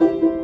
Різдво,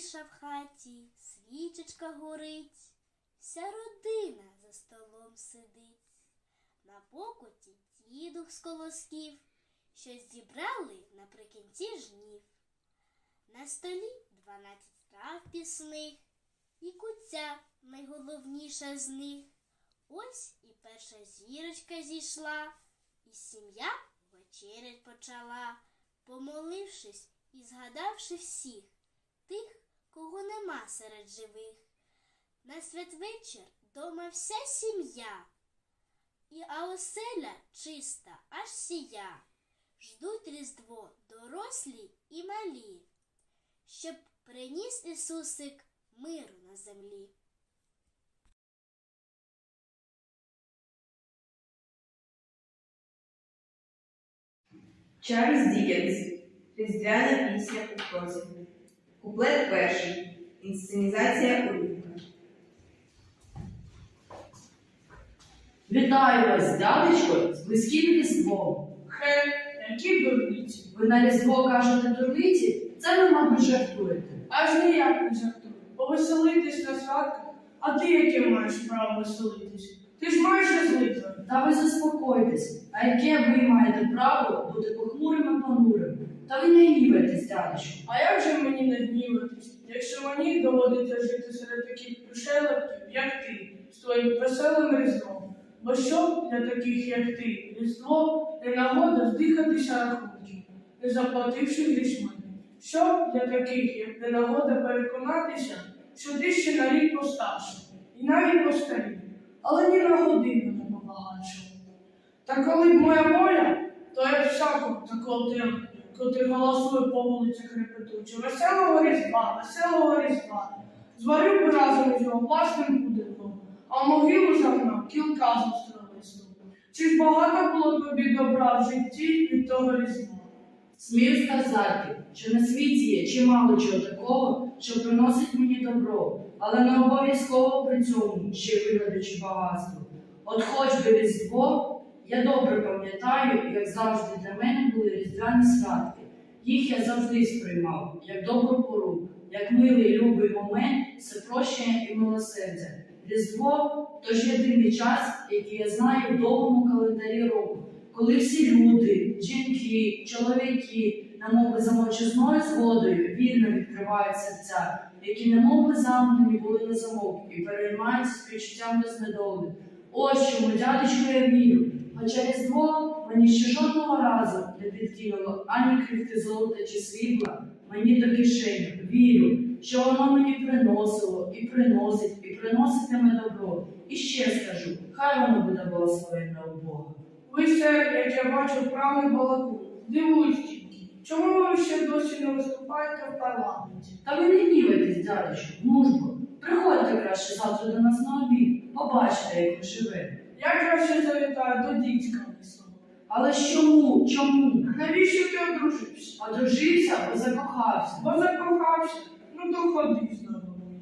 Тиша в хаті, свічечка горить, вся родина за столом сидить. На покуті дідух з колосків, щось зібрали наприкінці жнів. На столі дванадцять страв пісних, і куця найголовніша з них. Ось і перша зірочка зійшла, і сім'я вечерять почала, помолившись і згадавши всіх тих, кого нема серед живих. На святвечір дома вся сім'я, і а оселя чиста, аж сія. Ждуть різдво дорослі і малі, щоб приніс Ісусик миру на землі. Чарльз Дікенс. Різдвяна пісня у прозі. Куплет перший. Інсценізація улюбка. Вітаю вас, дядечко, з близьким різдвом. Хе, які дурниці. Ви на різдво кажете дурниці? Це ви, мабуть, жартуєте. Аж ніяк не жартую. Повеселитись на святках, а ти яке маєш право веселитись? Ти ж майже злитва. Та ви заспокойтесь, а яке ви маєте право бути похмурим і понурим? Та ви не гнівайтесь, дядечко. А як же мені не гніватись, якщо мені доводиться жити серед таких пришелепків, як ти, з твоїм веселим різдвом? Бо що для таких, як ти, різдво не нагода здихатися рахунків, не заплативши грішми? Що для таких, як не нагода переконатися, що ти ще на рік постарше, і навіть постарів, але ні на годину не побагатшав. Та коли б моя воля, то я б всякого такого тим, котрий голосує по вулицях репетуче. Веселого різдва, веселого різдва. Зварив би разом із його власним будинком, а могилу загнав кілка з остролисту. Чи ж багато було тобі добра в житті від того різдва? Смію сказати, що на світі є чимало чого такого, що приносить мені добро, але не обов'язково при цьому ще виглядачи багатство. От хоч би різдво, я добре пам'ятаю, як завжди для мене були різдвяні святки. Їх я завжди сприймав як добру пору, як милий любий момент, все прощення і милосердя. Різдво то ж єдиний час, який я знаю в довгому календарі року, коли всі люди, жінки, чоловіки, немовби за мовчазною згодою вільно відкривають серця, які немовби замкнені були на замок і переймаються співчуттям без недоли. Ось чому, дядечко, я вірю. Хоча різдво мені ще жодного разу не підкинуло ані крихти золота чи срібла, мені до кишені. Вірю, що воно мені приносило і приносить, і приноситиме добро. І ще скажу, хай воно буде благословенне у Бога. Ви все, як я бачу, правий балаку. Дивуюсь тільки, чому ви ще досі не виступаєте в парламенті? Та ви не гнівайтесь, дядечку, нужбо. Приходьте краще завтра до нас на обід. Побачите, як ми живемо. Я краще завітаю до дідька лисого. Але ж чому? Чому? Навіщо ти одружився? Одружився або закохався? Бо закохався? Ну то ходи з додому.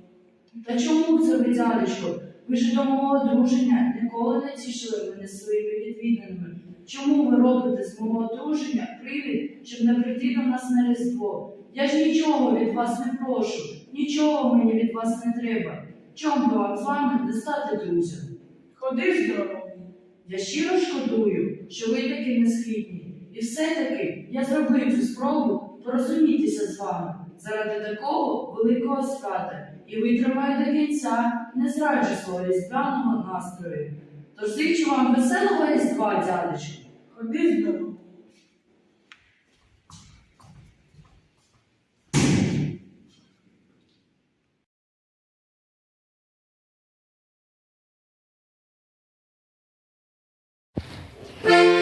Та чому це ви, дядечко? Ви ж до мого одруження ніколи не тішили мене своїми відвіданнями. Чому ви робите з мого одруження привід, щоб не прийти до нас на Різдво? Я ж нічого від вас не прошу, нічого мені від вас не треба. Чом би вам з вами не стати друзями? Ходи з додому. Я щиро шкодую, що ви такі несхідні. І все-таки я зробив цю спробу порозумітися з вами заради такого великого свята і витримаю до кінця, не зраджу свого різдвяного настрою. Тож зичу вам веселого різдва, дядечку. Ходи з Thank you.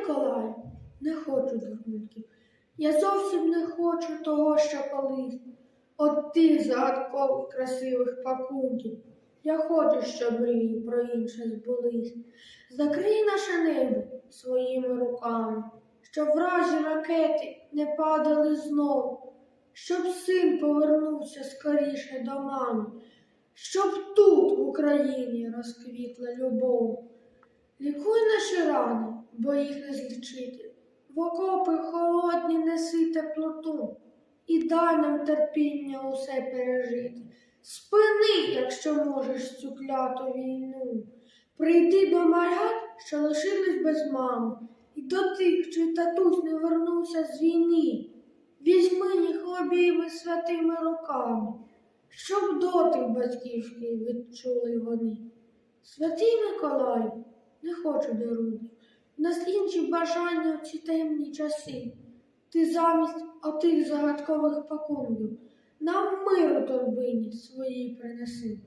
Миколай, не хочу дурників. Я зовсім не хочу того, що колись. От тих загадкових красивих пакунків. Я хочу, щоб мрії про інше збулись. Закрий наше небо своїми руками, щоб вражі ракети не падали знову, щоб син повернувся скоріше до мами, щоб тут, в Україні, розквітла любов. Лікуй наші рани, бо їх не злічити. В окопи холодні неси теплоту і дай нам терпіння усе пережити. Спини, якщо можеш цю кляту війну. Прийди до малят, що лишились без мами, і до тих, чий татусь не вернувся з війни. Візьми їх обійми святими руками, щоб дотик батьківський відчули вони. Святий Миколаю, не хочу дарунків. Нас інші бажання в ці темні часи. Ти замість отих загадкових пакунків нам миру торбині своїй принеси.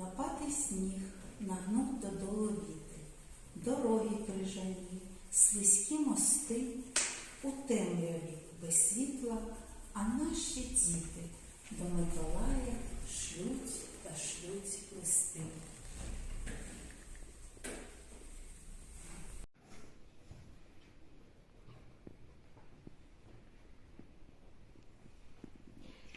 Лопатий сніг нагнув додолу віти, дороги крижані, слизькі мости, у темряві без світла, а наші діти до Миколая шлють та шлють листи.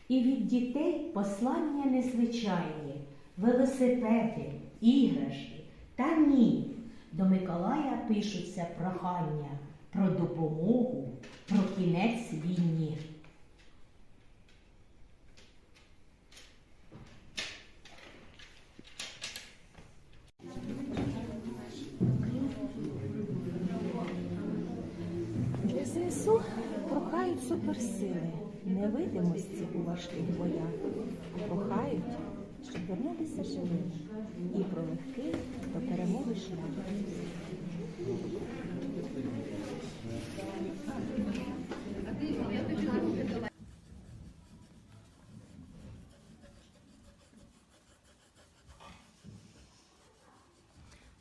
І від дітей послання незвичайні, велосипеди, іграшки та ні. До Миколая пишуться прохання про допомогу, про кінець війні. Для ЗСУ прохають суперсили, невидимості у важких боях. Прохають, щоб вернутися живими і про легкий до перемоги шлях.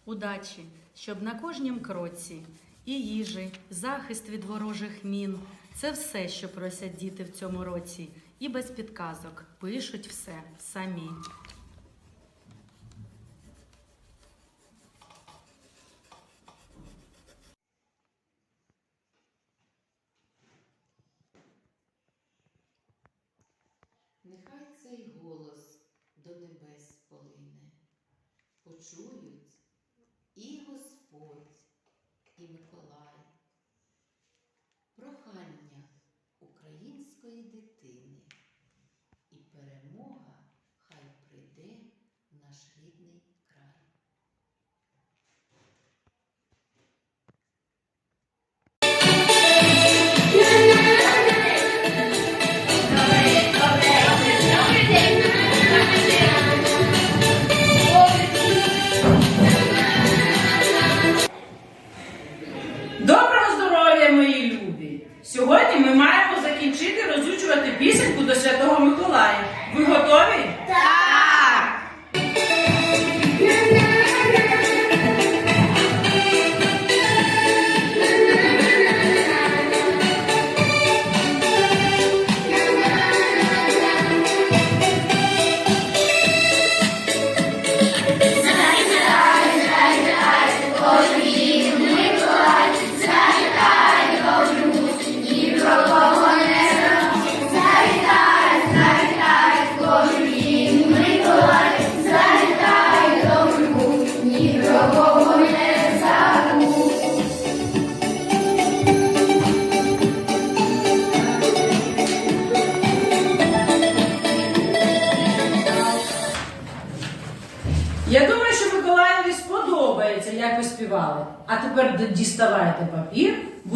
Удачі, щоб на кожнім кроці і їжі, захист від ворожих мін це все, що просять діти в цьому році, і без підказок пишуть все самі.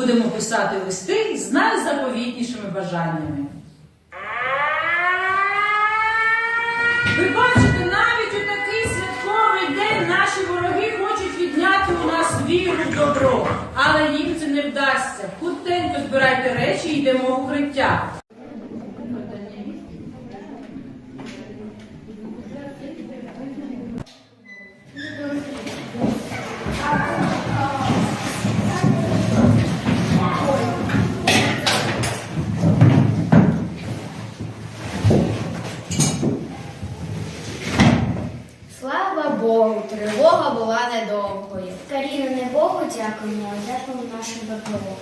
Будемо писати листи з найзаповітнішими бажаннями. Ви бачите, навіть у такий святковий день наші вороги хочуть відняти у нас віру в добро. Але їм це не вдасться. Хутенько збирайте речі і йдемо в укриття. Дякуємо, дякуємо нашим ВПО.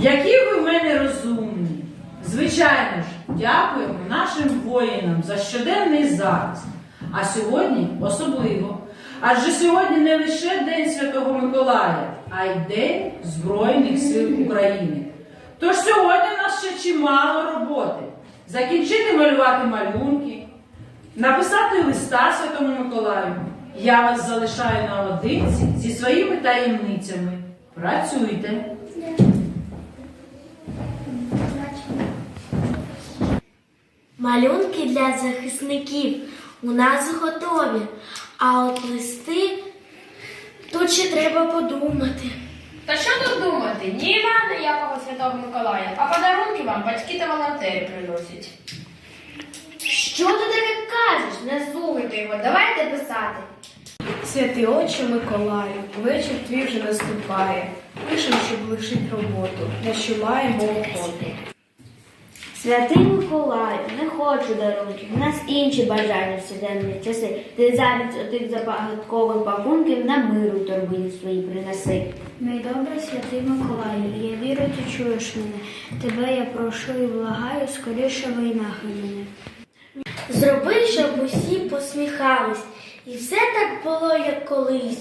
Які ви в мене розумні. Звичайно ж, дякуємо нашим воїнам за щоденний захист. А сьогодні особливо. Адже сьогодні не лише День Святого Миколая, а й День Збройних сил України. Тож сьогодні в нас ще чимало роботи. Закінчити малювати малюнки, написати листа Святому Миколаю. Я вас залишаю наодинці зі своїми таємницями. Працюйте. Малюнки для захисників у нас готові, а от листи тут ще треба подумати. Та що тут думати? Ні Івана ніякого Святого Миколая, а подарунки вам батьки та волонтери приносять. Що ти таке кажеш? Не слухайте його, давайте писати. Святий Отче Миколаю, вечір твій вже наступає. Пишемо, щоб лишить роботу, на що маємо охоту. Святий Миколаю, не хочу дарунків, у нас інші бажання в щоденні часи. Ти замість отих загадкових пакунків на миру торбині свої принеси. Мій добрий святий Миколаю, я вірю, ти чуєш мене. Тебе я прошу і благаю, скоріше винахи мене. Зроби, щоб усі посміхались, і все так було, як колись.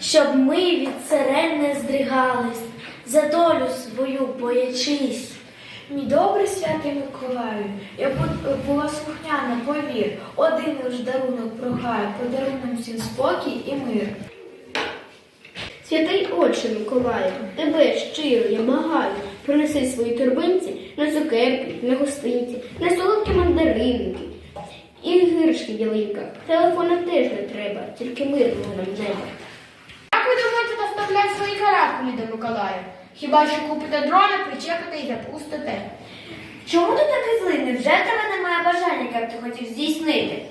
щоб ми від сирен не здригались, за долю свою боячись. Мій добрий святий Миколаю, я бу- була слухняна, повір, один лиш дарунок прохаю, подаруй нам всім спокій і мир. Святий Отче Миколаю, тебе щиро я благаю, принеси свої торбинці на цукерки, на гостинці, на солодкі мандаринки і гиршки ялинка. Телефона теж не треба, тільки мирного нам неба. Як ви думаєте доставляти свої каракулі до Миколая? Хіба що купите дрона, причепите і запустите? Чому ти такий злий? Невже тебе немає бажання, як ти хотів здійснити?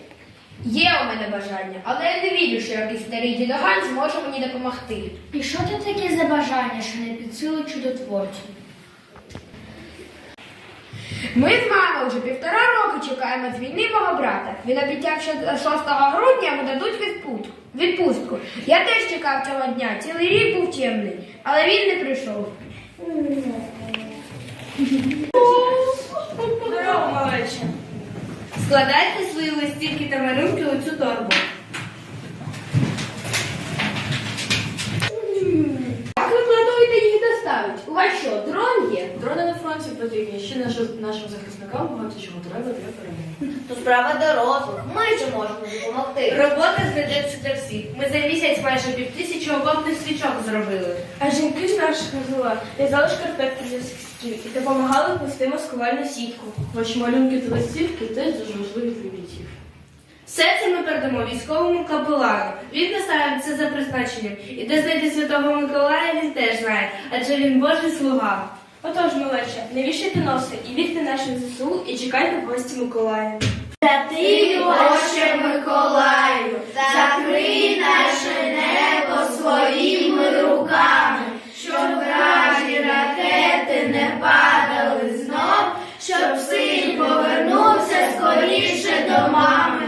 Є у мене бажання, але я не вірю, що якийсь старий дідоган зможе мені допомогти. І що це таке за бажання, що не під силу чудотворцю? Ми з мамою вже півтора роки чекаємо з війни мого брата. Він обіцяв, що 6 грудня йому дадуть відпустку. Я теж чекав цього дня, цілий рік був темний, але він не прийшов. Здорово, малече. Складайте свої листівки та малюнки у цю торбу. Як ви плануєте їх доставити? У вас що, дрон є? Дрони на фронті потрібні. Ще нашим, нашим захисникам багато чого треба для перемоги. То справа дорослих. Ми ж можемо допомогти. Робота знайдеться для всіх. Ми за місяць майже півтисячі окопних свічок зробили. А жінки з нашого села в'язали шкарпетки для схистів і допомагали плести маскувальну сітку. Ваші малюнки та листівки теж дуже важливі для бійців. Все це ми передамо військовому капелану. Він наставить це за призначенням. І де знайти святого Миколая, він теж знає, адже він Божий слуга. Отож, малече, не вішайте носи і вірте нашим ЗСУ і чекайте в гості Миколая. Святий Отче Миколаю, закрий наше небо своїми руками, щоб вражі ракети не падали знов, щоб син повернувся скоріше до мами,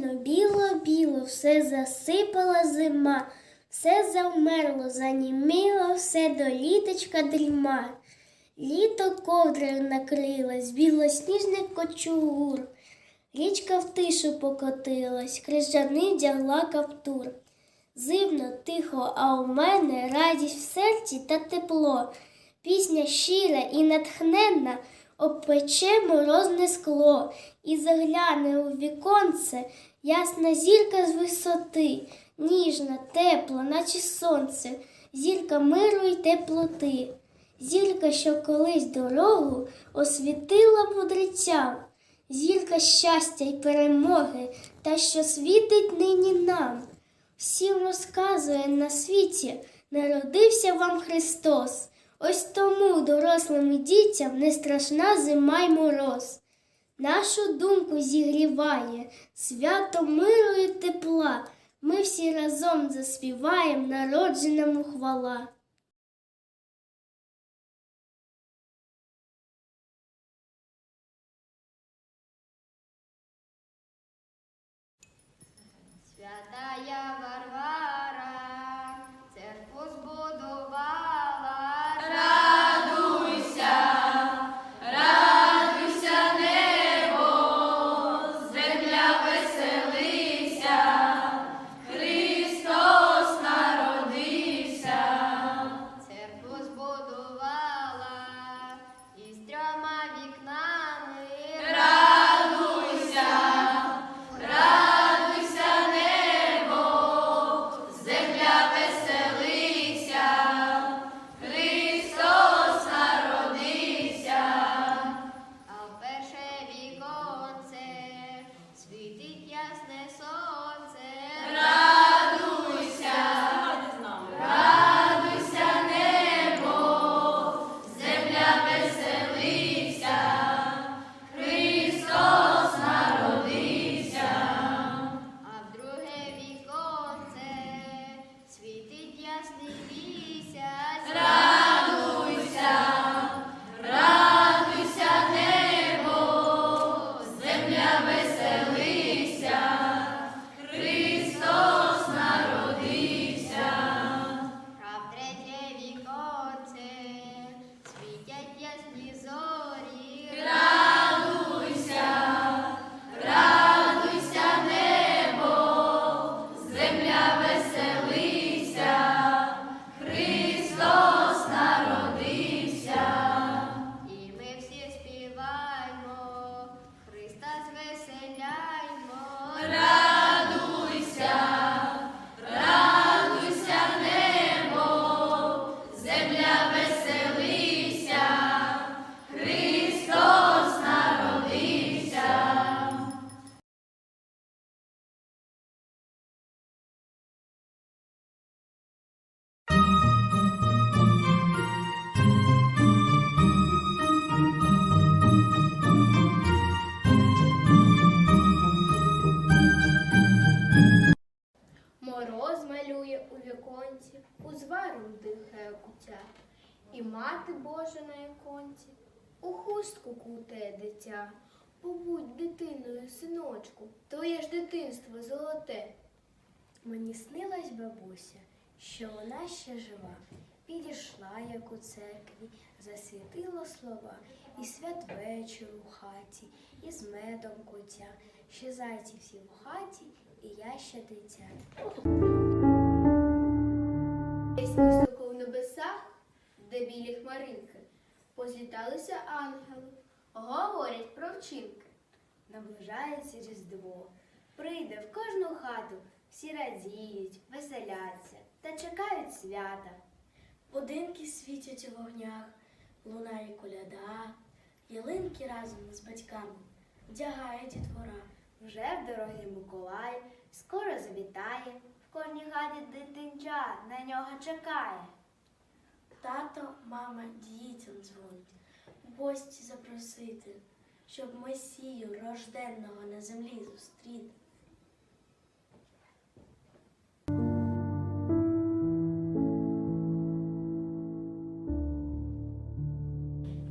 сніжно, біло, біло, все засипала зима, все завмерло, заніміло, все до літочка дріма. Літо ковдрою накрилось, білосніжний кочугур. Річка в тишу покотилась, крижаний вдягла каптур. Зимно, тихо, а у мене радість в серці та тепло. Пісня щира і натхненна обпече морозне скло і загляне у віконце ясна зірка з висоти, ніжна, тепла, наче сонце, зірка миру й теплоти, зірка, що колись дорогу освітила мудрецям, зірка щастя й перемоги, та що світить нині нам. Всім розказує на світі, народився вам Христос. Ось тому дорослим і дітям не страшна зима й мороз. Нашу думку зігріває свято миру і тепла. Ми всі разом заспіваєм народженому хвала. Святая куття, і мати Божа на іконці у хустку кутає дитя. Побудь дитиною, синочку, твоє ж дитинство золоте. Мені снилась бабуся, що вона ще жива. Підійшла, як у церкві, засвітила слова, і святвечір у хаті, і з медом котя, ще зайці всі в хаті, і я ще дитя. Де білі хмаринки, позліталися ангели, говорять про вчинки. Наближається Різдво, прийде в кожну хату, всі радіють, веселяться та чекають свята. Будинки світять у вогнях, лунає коляда, ялинки разом з батьками вдягає дітвора. Вже в дорогі Миколай, скоро завітає, в кожній хаті дитинча на нього чекає. Тато, мама дітям дзвонить, в гості запросити, щоб Месію рожденного на землі зустріти.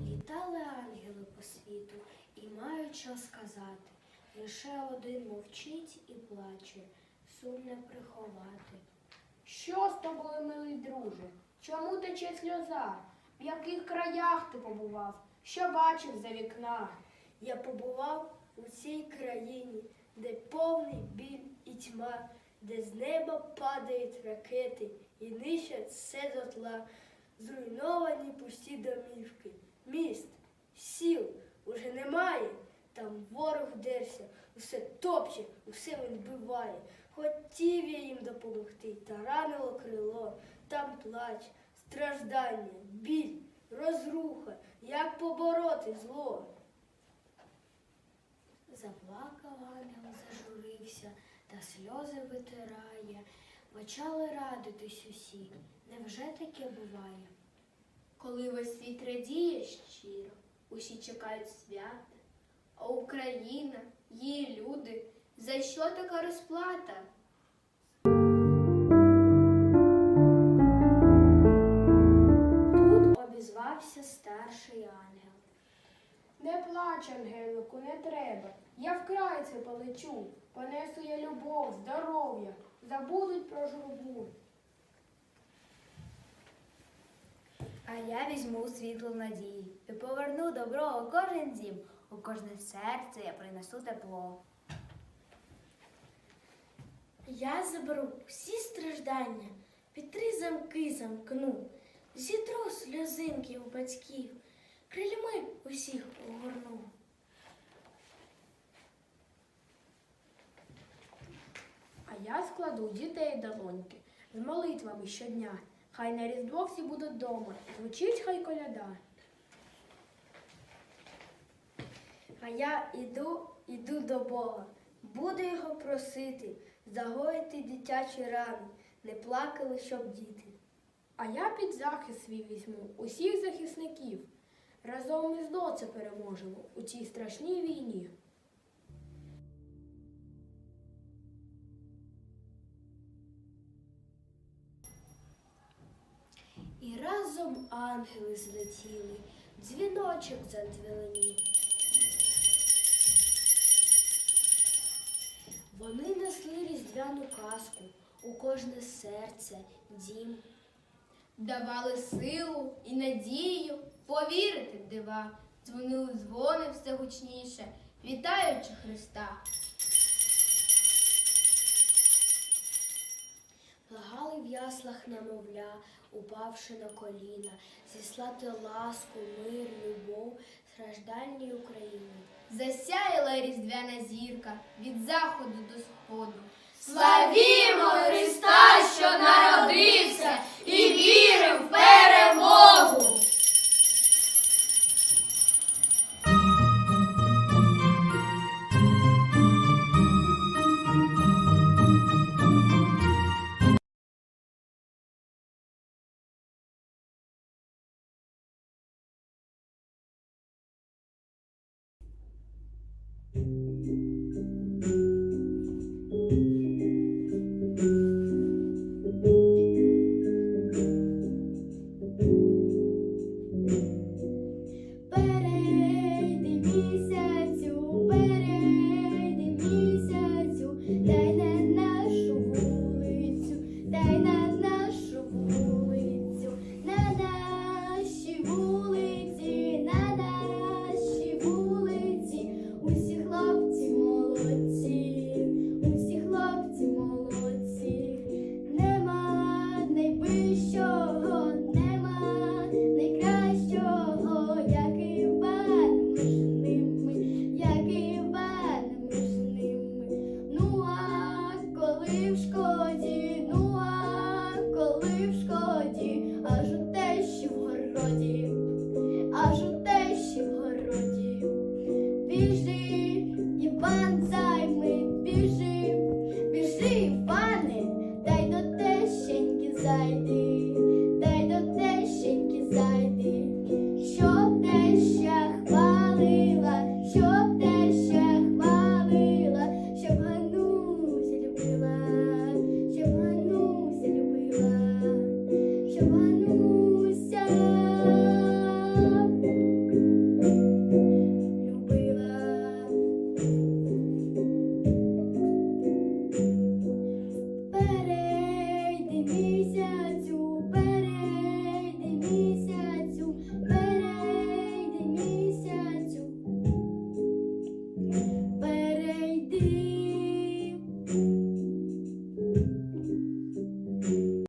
Літали ангели по світу і мають що сказати. Лише один мовчить і плаче, сум не приховати. Що з тобою, милий друже? Чому тече сльоза? В яких краях ти побував? Що бачив за вікна? Я побував у цій країні, де повний біль і тьма, де з неба падають ракети і нищать все дотла, зруйновані пусті домівки, міст, сіл уже немає. Там ворог дерся, усе топче, усе він вбиває. Хотів я їм допомогти, та ранило крило, там плач, страждання, біль, розруха, як побороти зло. Заплакав ангел, зажурився, та сльози витирає. Почали радитись усі. Невже таке буває? Коли весь світ радіє щиро, усі чекають свята, а Україна, її люди, за що така розплата? Не плач, Ангелику, не треба. Я вкрай це полечу. Понесу я любов, здоров'я, забудуть про журбу. А я візьму світло надії і поверну добро у кожен дім, у кожне серце я принесу тепло. Я заберу всі страждання, під три замки замкну, зітру сльозинки у батьків, крильми усіх огорну. А я складу дітей долоньки з молитвами щодня. Хай на Різдво всі будуть дома, звучить хай коляда. А я іду, іду до Бога, буду його просити, загоїти дитячі рани, не плакали, щоб діти. А я під захист свій візьму усіх захисників. Разом ми зло це переможемо у цій страшній війні. І разом ангели злетіли, дзвіночок задзвенів. Вони несли різдвяну казку у кожне серце, дім. Давали силу і надію повірити в дива, дзвонили дзвони все гучніше, вітаючи Христа. Благали в яслах немовля, упавши на коліна, зіслати ласку, мир, любов страждальній Україні. Засяяла різдвяна зірка від заходу до сходу. Славімо Христа, що народився, і віримо в перемогу.